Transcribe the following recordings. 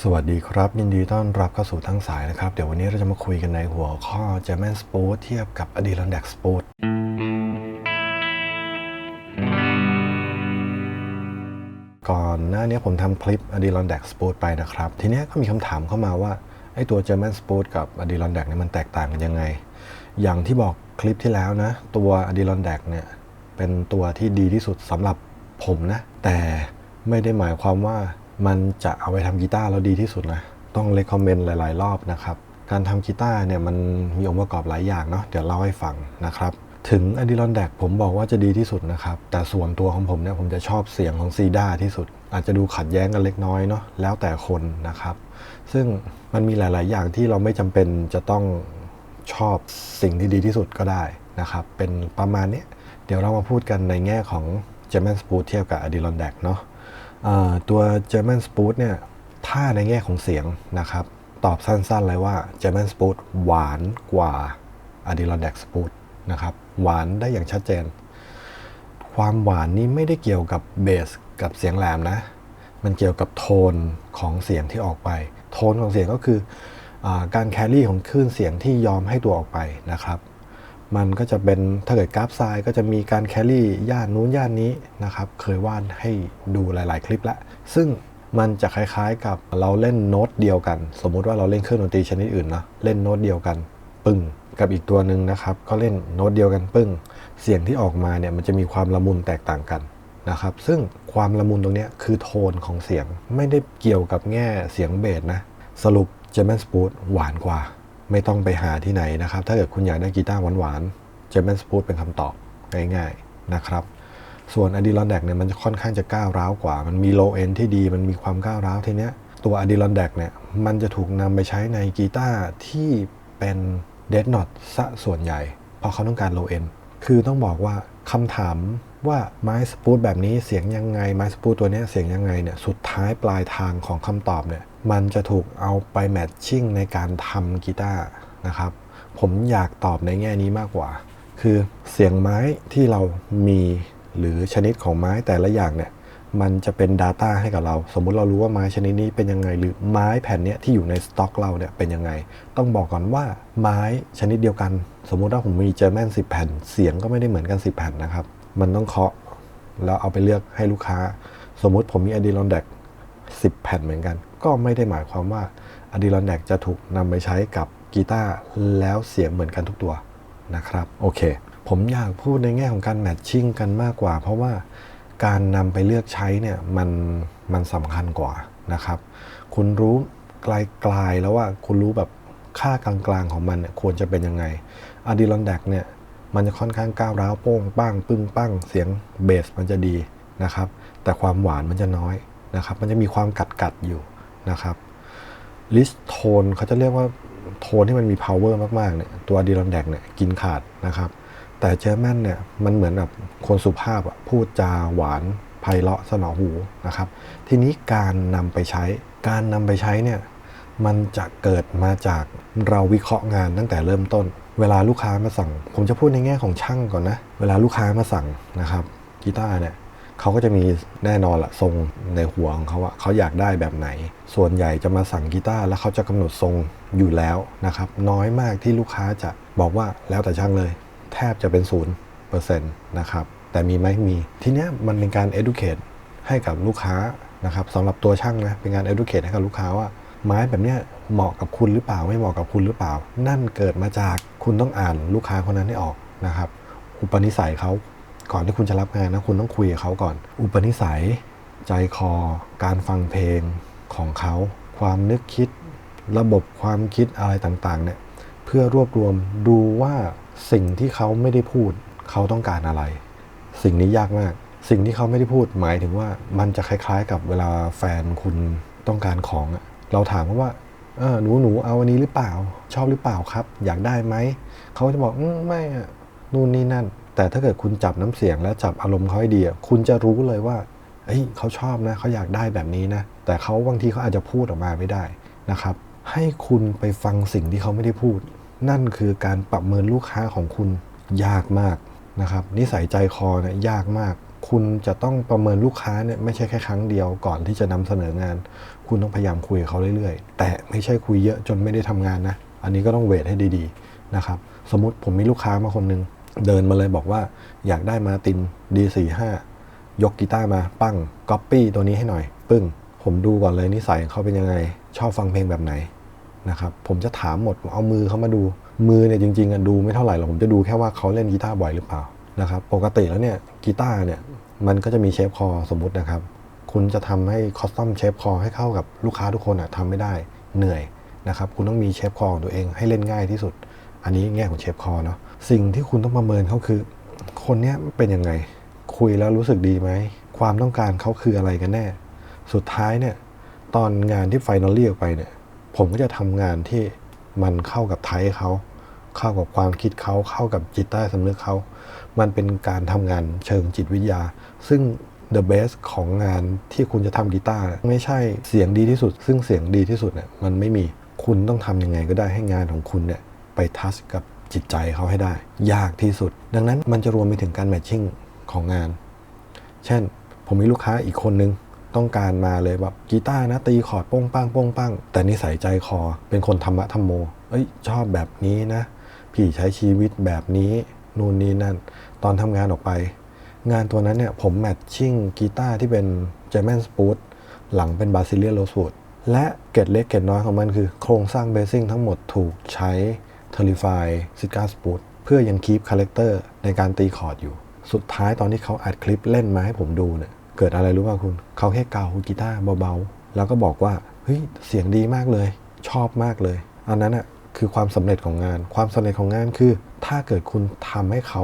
สวัสดีครับ ยินดีต้อนรับเข้าสู่ทั้งสายนะครับ เดี๋ยววันนี้เราจะมาคุยกันในหัวข้อ German Sport เทียบกับ Adirondack Sport ก่อนหน้านี้ผมทำคลิป Adirondack Sport ไปนะครับ ทีนี้ก็มีคำถามเข้ามาว่าไอ้ตัว German Sport กับ Adirondack เนี่ยมันแตกต่างกันยังไง อย่างที่บอกคลิปที่แล้วนะ ตัว Adirondack เนี่ยเป็นตัวที่ดีที่สุดสำหรับผมนะ แต่ไม่ได้หมายความว่า มันจะเอาไปทำกีตาร์แล้วดีที่สุดนะ ต้องเลคคอมเมนต์หลาย ๆ รอบนะครับ การทำกีตาร์เนี่ยมันมีองค์ประกอบหลายอย่างเนาะเดี๋ยวเล่าให้ฟังนะครับถึง Adirondack ผมบอกว่าจะดีที่สุดนะครับ แต่ส่วนตัวของผมเนี่ยผมจะชอบเสียงของซีด้าที่สุด อาจจะดูขัดแย้งกันเล็กน้อยเนาะแล้วแต่คนนะครับ ซึ่งมันมีหลาย ๆ อย่างที่เราไม่จำเป็นจะต้องชอบสิ่งที่ดีที่สุดก็ได้นะครับ เป็นประมาณนี้เดี๋ยวเรามาพูดกันในแง่ของ German Sport เทียบกับ Adirondack เนาะ ตัว German Sport เนี่ยถ้าในแง่ของเสียงนะครับ ตอบสั้นๆเลยว่า German Sport หวานกว่า Adirondack Sport นะครับหวานได้อย่างชัดเจน ความหวานนี้ไม่ได้เกี่ยวกับเบสกับเสียงแหลมนะ มันเกี่ยวกับโทนของเสียงที่ออกไป โทนของเสียงก็คืออการแครี่ของคลื่นเสียงที่ยอมให้ตัวออกไปนะครับ มันก็จะเป็นถ้าเกิดกราฟไซด์ก็จะมีการแครี่ย่านนู้นย่านนี้นะครับ เคยวาดให้ดูหลาย ๆ คลิปแล้ว ซึ่งมันจะคล้าย ๆ กับเราเล่นโน้ตเดียวกัน สมมุติว่าเราเล่นเครื่องดนตรีชนิดอื่นนะเล่นโน้ตเดียวกัน ปึ้งกับอีกตัวหนึ่งนะครับ ก็เล่นโน้ตเดียวกันปึ้ง เสียงที่ออกมาเนี่ยมันจะมีความละมุนแตกต่างกันนะครับ ซึ่งความละมุนตรงนี้คือโทนของเสียงไม่ได้เกี่ยวกับแง่เสียงเบสนะสรุป German Sport หวานกว่า ไม่ต้องไปหาที่ไหนนะครับ ถ้าเกิดคุณอยากได้กีตาร์หวานๆ German Sport เป็นคำตอบง่ายๆนะครับส่วน a d i r o n d a c เนี่ยมันจะค่อนข้างจะก้าวร้าวกว่า มันมี low end ที่ดี มันมีความก้าวร้าวทีเนี้ยตัว a d i r o n d a c เนี่ยมันจะถูกนำไปใช้ในกีตาร์ที่เป็น dead knot ซะส่วนใหญ่ เพราะเขาต้องการ low end คือต้องบอกว่าคำถามว่าไม้สปูตแบบนี้เสียงยังไงไม้สปูตตัวเนี้ยเสียงยังไงเนี่ยสุดท้ายปลายทางของคำตอบเนี่ย มันจะถูกเอาไปแมทชิ่งในการทำกีตาร์นะครับ ผมอยากตอบในแง่นี้มากกว่า คือเสียงไม้ที่เรามีหรือชนิดของไม้แต่ละอย่างเนี่ยมันจะเป็น Data ให้กับเรา สมมุติเรารู้ว่าไม้ชนิดนี้เป็นยังไง หรือไม้แผ่นเนี้ยที่อยู่ในสต็อกเราเนี่ยเป็นยังไง ต้องบอกก่อนว่าไม้ชนิดเดียวกัน สมมุติว่าผมมีเจอแมน10แผ่น เสียงก็ไม่ได้เหมือนกัน 10 แผ่นนะครับ มันต้องเคาะแล้วเอาไปเลือกให้ลูกค้า สมมุติผมมี Adirondack 10 แผ่นเหมือนกัน ก็ไม่ได้หมายความว่า Adirondack จะถูกนำไปใช้กับกีตาร์แล้วเสียงเหมือนกันทุกตัวนะครับ โอเค ผมอยากพูดในแง่ของการแมทชิ่งกันมากกว่า เพราะว่าการนำไปเลือกใช้เนี่ยมันมันสำคัญกว่านะครับ คุณรู้ไกลๆแล้วว่าคุณรู้แบบค่ากลางๆของมันเนี่ยควรจะเป็นยังไง Adirondack เนี่ยมันจะค่อนข้างก้าวร้าวโป้งป้างปึ้งปั้งเสียงเบสมันจะดีนะครับ แต่ความหวานมันจะน้อย นะครับ มันจะมีความกัดกัดอยู่นะครับลิสโทนเขาจะเรียกว่าโทนที่มันมี power มากๆเนี่ยตัว Adirondack เนี่ยกินขาดนะครับ แต่เจอแมนเนี่ยมันเหมือนแบบคนสุภาพอะพูดจาหวานไพเราะสนอหูนะครับ ทีนี้การนำไปใช้การนำไปใช้เนี่ยมันจะเกิดมาจากเราวิเคราะห์งานตั้งแต่เริ่มต้น เวลาลูกค้ามาสั่ง ผมจะพูดในแง่ของช่างก่อนนะ เวลาลูกค้ามาสั่งนะครับกีตาร์เนี่ย เขาก็จะมีแน่นอนละทรงในหัวของเขาอะเขาอยากได้แบบไหน ส่วนใหญ่จะมาสั่งกีตาร์แล้วเขาจะกำหนดทรงอยู่แล้วนะครับ น้อยมากที่ลูกค้าจะบอกว่าแล้วแต่ช่างเลย แทบจะเป็นศูนย์เปอร์เซ็นต์นะครับ แต่มีไหมมี ทีเนี้ยมันเป็นการ educate ให้กับลูกค้านะครับสำหรับตัวช่างนะเป็นการ educate ให้กับลูกค้าว่าไม้แบบเนี้ยเหมาะกับคุณหรือเปล่าไม่เหมาะกับคุณหรือเปล่า นั่นเกิดมาจากคุณต้องอ่านลูกค้าคนนั้นให้ออกนะครับ อุปนิสัยเขา ก่อนที่คุณจะรับงานนะคุณต้องคุยกับเขาก่อน อุปนิสัย ใจคอ การฟังเพลงของเขา ความนึกคิด ระบบความคิดอะไรต่างๆเนี่ยเพื่อรวบรวมดูว่าสิ่งที่เขาไม่ได้พูด เขาต้องการอะไร สิ่งนี้ยากมาก สิ่งที่เขาไม่ได้พูดหมายถึงว่ามันจะคล้าย ๆ กับเวลาแฟนคุณต้องการของอะเราถามเขาว่าเออหนูหนูเอาอันนี้หรือเปล่า ชอบหรือเปล่าครับ อยากได้ไหมเขาจะบอกอมไม่นู่นนี่นั่น แต่ถ้าเกิดคุณจับน้ำเสียงและจับอารมณ์เขาให้ดีอะคุณจะรู้เลยว่าเฮ้ยเขาชอบนะเขาอยากได้แบบนี้นะ แต่เขาบางทีเขาอาจจะพูดออกมาไม่ได้นะครับ ให้คุณไปฟังสิ่งที่เขาไม่ได้พูด นั่นคือการประเมินลูกค้าของคุณยากมากนะครับนิสัยใจคอเนี่ยยากมาก คุณจะต้องประเมินลูกค้าเนี่ยไม่ใช่แค่ครั้งเดียวก่อนที่จะนำเสนองาน คุณต้องพยายามคุยกับเขาเรื่อยๆ แต่ไม่ใช่คุยเยอะจนไม่ได้ทำงานนะ อันนี้ก็ต้องเวทให้ดีๆนะครับ สมมติผมมีลูกค้ามาคนหนึง เดินมาเลยบอกว่าอยากได้มาติน D45 ยกกีตาร์มาปั้งก๊อปปี้ตัวนี้ให้หน่อย ปึ้ง ผมดูก่อนเลยนิสัยเขาเป็นยังไง ชอบฟังเพลงแบบไหนนะครับผมจะถามหมดเอามือเขามาดูมือเนี่ยจริงๆอะดูไม่เท่าไหร่หรอกผมจะดูแค่ว่าเขาเล่นกีตาร์บ่อยหรือเปล่านะครับปกติแล้วเนี่ยกีตาร์เนี่ยมันก็จะมีเชฟคอสมมุตินะครับ คุณจะทำให้คอสตอมเชฟคอให้เข้ากับลูกค้าทุกคนอะทำไม่ได้เหนื่อยนะครับคุณต้องมีเชฟคอของตัวเองให้เล่นง่ายที่สุด อันนี้แง่ของเชฟคอเนาะ สิ่งที่คุณต้องประเมินเขาคือ คนเนี้ยเป็นยังไง คุยแล้วรู้สึกดีไหม ความต้องการเขาคืออะไรกันแน่ สุดท้ายเนี่ย ตอนงานที่ไฟนอลลี่ออกไปเนี่ย ผมก็จะทำงานที่มันเข้ากับไทยเขา เข้ากับความคิดเขา เข้ากับจิตใต้สำนึกเขา มันเป็นการทำงานเชิงจิตวิทยา ซึ่ง the best ของงานที่คุณจะทำกีตาร์ไม่ใช่เสียงดีที่สุด ซึ่งเสียงดีที่สุดเนี่ยมันไม่มีคุณต้องทำยังไงก็ได้ให้งานของคุณเนี่ยไปทัชกับ จิตใจเขาให้ได้ ยากที่สุด ดังนั้นมันจะรวมไปถึงการแมทชิ่งของงาน เช่น ผมมีลูกค้าอีกคนนึง ต้องการมาเลยแบบกีตาร์นะตีคอร์ดโป้งปังโป้งปังแต่นิสัยใจคอเป็นคนธรรมะธรรมโม เอ้ยชอบแบบนี้นะ พี่ใช้ชีวิตแบบนี้นู่นนี่นั่น ตอนทำงานออกไป งานตัวนั้นเนี่ยผมแมทชิ่งกีตาร์ที่เป็น German s p o o t หลังเป็น b a s i l i a Rosewood และเกตเล็กเกตน้อยของมันคือ โครงสร้างเบสซิ่งทั้งหมดถูกใช้ t e r r i f y s i g a r s p o o t เพื่อยังคีปคาแรคเตอร์ในการตีคอร์ดอยู่ สุดท้ายตอนที่เขาอัดคลิปเล่นมาให้ผมดูเนี่ยเกิดอะไรรู้ป่ะคุณ เขาแค่เกากีตาร์เบาๆ แล้วก็บอกว่า เฮ้ย เสียงดีมากเลย ชอบมากเลย อันนั้นอะคือความสำเร็จของงาน ความสำเร็จของงานคือ ถ้าเกิดคุณทำให้เขา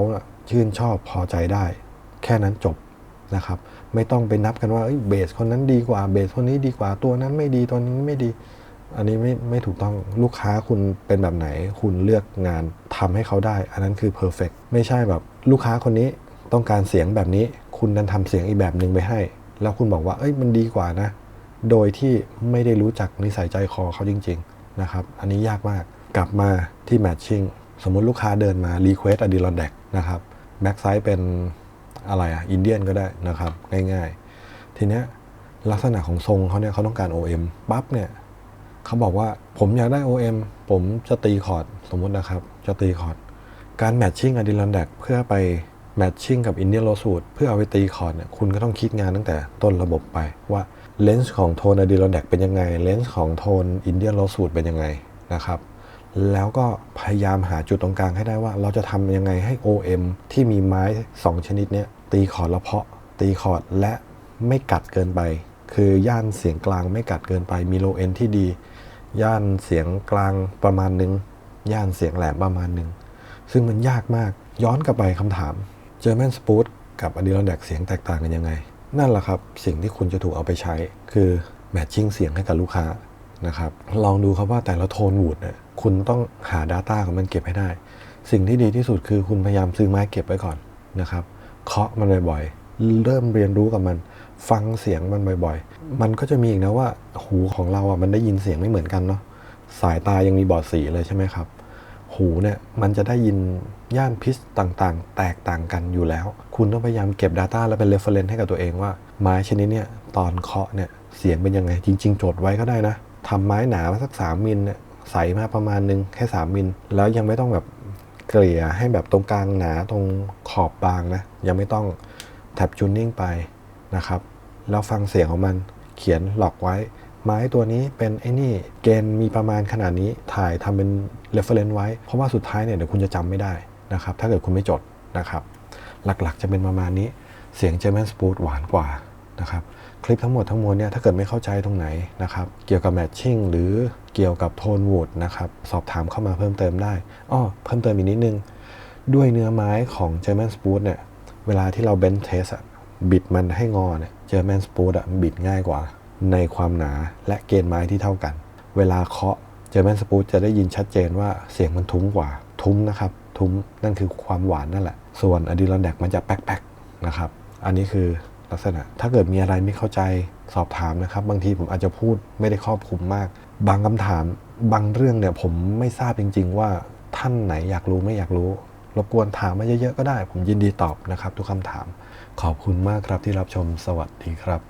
ชื่นชอบพอใจได้ แค่นั้นจบนะครับ ไม่ต้องไปนับกันว่าเบสคนนั้นดีกว่า เบสคนนี้ดีกว่า ตัวนั้นไม่ดี ตัวนี้ไม่ดี อันนี้ไม่ไม่ถูกต้องลูกค้าคุณเป็นแบบไหน คุณเลือกงานทำให้เขาได้ อันนั้นคือเพอร์เฟกไม่ใช่แบบลูกค้าคนนี้ต้องการเสียงแบบนี้ คุณดันทำเสียงอีกแบบหนึ่งไปให้ แล้วคุณบอกว่าเอ้ยมันดีกว่านะ โดยที่ไม่ได้รู้จักนิสัยใจคอเขาจริง ๆ นะครับ อันนี้ยากมากกลับมาที่แมทชิ่งสมมุติลูกค้าเดินมารีเควสอะดีลอนแดกนะครับแบ็กไซด์เป็นอะไรอะอินเดียนก็ได้นะครับ ง่ายๆ ทีเนี้ยลักษณะของทรงเขาเนี่ยเขาต้องการ OM ปั๊บเนี่ย เขาบอกว่าผมอยากได้ OM ผมจะตีคอร์ดสมมุตินะครับ จะตีคอร์ด การแมทชิ่งอะดีลอนแดกเพื่อไปแมทชิ่งกับอินเดียโรสูตเพื่อเอาไปตีคอร์ดเนี่ยคุณก็ต้องคิดงานตั้งแต่ต้นระบบไปว่าเลนส์ของโทนอะดีลอนแดกเป็นยังไงเลนส์ของโทนอินเดียโรสูตเป็นยังไงนะครับแล้วก็พยายามหาจุดตรงกลางให้ได้ว่า เราจะทำยังไงให้ OM ที่มีไม้ 2 ชนิดเนี้ยตีคอร์ดละเพาะ ตีคอร์ดและไม่กัดเกินไป คือย่านเสียงกลางไม่กัดเกินไปมีโลเอนที่ดี ย่านเสียงกลางประมาณหนึ่งย่านเสียงแหลมประมาณหนึ่งซึ่งมันยากมากย้อนกลับไปคำถาม German s p o o t กับ a d i l o n d a c เสียงแตกต่างกันยังไง นั่นแหละครับ สิ่งที่คุณจะถูกเอาไปใช้ คือแมทชิ่งเสียงให้กับลูกค้านะครับลองดูครับว่าแต่ละโทนวูดเนี่ยคุณต้องหา Data ของมันเก็บให้ได้ สิ่งที่ดีที่สุดคือคุณพยายามซื้อไม้เก็บไว้ก่อนนะครับเคาะมันบ่อย เริ่มเรียนรู้กับมัน ฟังเสียงมันบ่อย ๆ มันก็จะมีอีกนะว่า หูของเราอะมันได้ยินเสียงไม่เหมือนกันเนาะสายตายังมีบอดสีเลยใช่ไหมครับ หูเนี่ยมันจะได้ยินย่านพิชต่างๆ แตกต่างกันอยู่แล้ว คุณต้องพยายามเก็บ Data แล้วเป็น reference ให้กับตัวเองว่า ไม้ชนิดเนี่ยตอนเคาะเนี่ยเสียงเป็นยังไง จริงๆจดไว้ก็ได้นะทำไม้หนามาสัก 3 มิลเนี่ยใสมาประมาณนึงแค่ 3 มิล แล้วยังไม่ต้องแบบเกลี่ยให้แบบตรงกลางหนาตรงขอบบางนะ ยังไม่ต้อง แท็บจูนนิ่งไปนะครับแล้วฟังเสียงของมันเขียนหลอกไว้ ไม้ตัวนี้เป็นไอ้นี่เกณฑ์มีประมาณขนาดนี้ถ่ายทำเป็น reference ไว้ เพราะว่าสุดท้ายเนี่ยเดี๋ยวคุณจะจำไม่ได้นะครับถ้าเกิดคุณไม่จดนะครับหลักๆ จะเป็นประมาณนี้เสียง German s p o o t หวานกว่านะครับคลิปทั้งหมดทั้งมวลเนี่ยถ้าเกิดไม่เข้าใจตรงไหนนะครับเกี่ยวกับแมทชิ่งหรือเกี่ยวกับโทนวูดนะครับสอบถามเข้ามาเพิ่มเติมได้อ้อเพิ่มเติมอีกนิดนึง ด้วยเนื้อไม้ของ German s p o o t เนี่ย เวลาที่เราเบนเทสอะบิดมันให้งอเนี่ย German s p o o t อะบิดง่ายกว่า ในความหนาและเกณฑ์ไม้ที่เท่ากัน เวลาเคาะ German s p o o t จะได้ยินชัดเจนว่าเสียงมันทุ้มกว่า ทุ้มนะครับ ทุ้มนั่นคือความหวานนั่นแหละ ส่วน a d i l o n d a c มันจะแป๊กๆนะครับ อันนี้คือลักษณะถ้าเกิดมีอะไรไม่เข้าใจสอบถามนะครับ บางทีผมอาจจะพูดไม่ได้ครอบคลุมมาก บางคำถามบางเรื่องเนี่ยผมไม่ทราบจริง ๆ ว่าท่านไหนอยากรู้ไม่อยากรู้ รบกวนถามมาเยอะๆก็ได้ ผมยินดีตอบนะครับ ทุกคำถาม ขอบคุณมากครับที่รับชมสวัสดีครับ